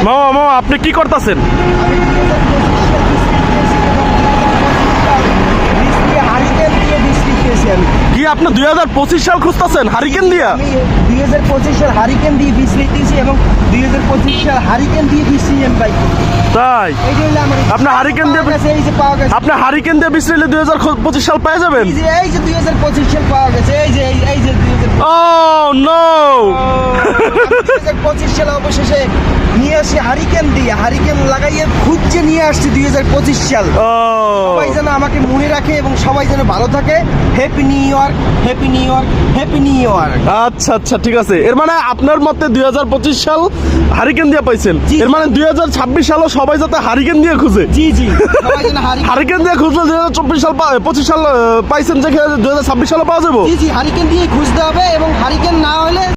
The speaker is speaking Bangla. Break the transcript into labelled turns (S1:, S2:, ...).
S1: আপনি কি করতেছেন?
S2: হারিকেন
S1: কি আপনি দুই হাজার পঁচিশ সাল খুঁজতেছেন? হারিকেন দিয়া?
S2: দুই হাজার পঁচিশ সাল হারিকেন দিয়ে বৃষ্টি দিয়েছি এবং দুই হাজার পঁচিশ সাল হারিকেন দিয়ে বৃষ্টি আমি বাইক
S1: তাই? আপনি hurricane দিয়ে- আপনি হারিকেন দিয়ে বিশ্রাইলে দুই হাজার পঁচিশ সাল পেয়ে যাবেন?
S2: এই যে এই যে দুই হাজার পঁচিশ সাল পাওয়া গেছে এই যে এই- যে দুই হাজার
S1: ও নো
S2: পঁচিশ সালে অবশেষে নিয়ে আসি হারিকেন দিয়ে। হারিকেন লাগাইয়ে খুঁজছে নিয়ে আসছি দুই হাজার পঁচিশ সাল। সবাই যেন আমাকে মনে রাখে এবং সবাই যেন ভালো থাকে। Happy new year happy new year happy new year
S1: আচ্ছা আচ্ছা ঠিক আছে। এর মানে আপনার মতে দুই হাজার পঁচিশ সাল হারিকেন দিয়ে পাইছেন। এর মানে দুই হাজার ছাব্বিশ সালও সবাই যাতে হারিকেন দিয়ে খুঁজে।
S2: জি জি হারিকেন
S1: দিয়ে খুঁজলে দুই হাজার চব্বিশ সাল পঁচিশ সাল পাইছেন যে দুই হাজার ছাব্বিশ সালে পাওয়া যাব?
S2: জি জি হারিকেন দিয়ে খুঁজতে হবে এবং হারিকেন না হলে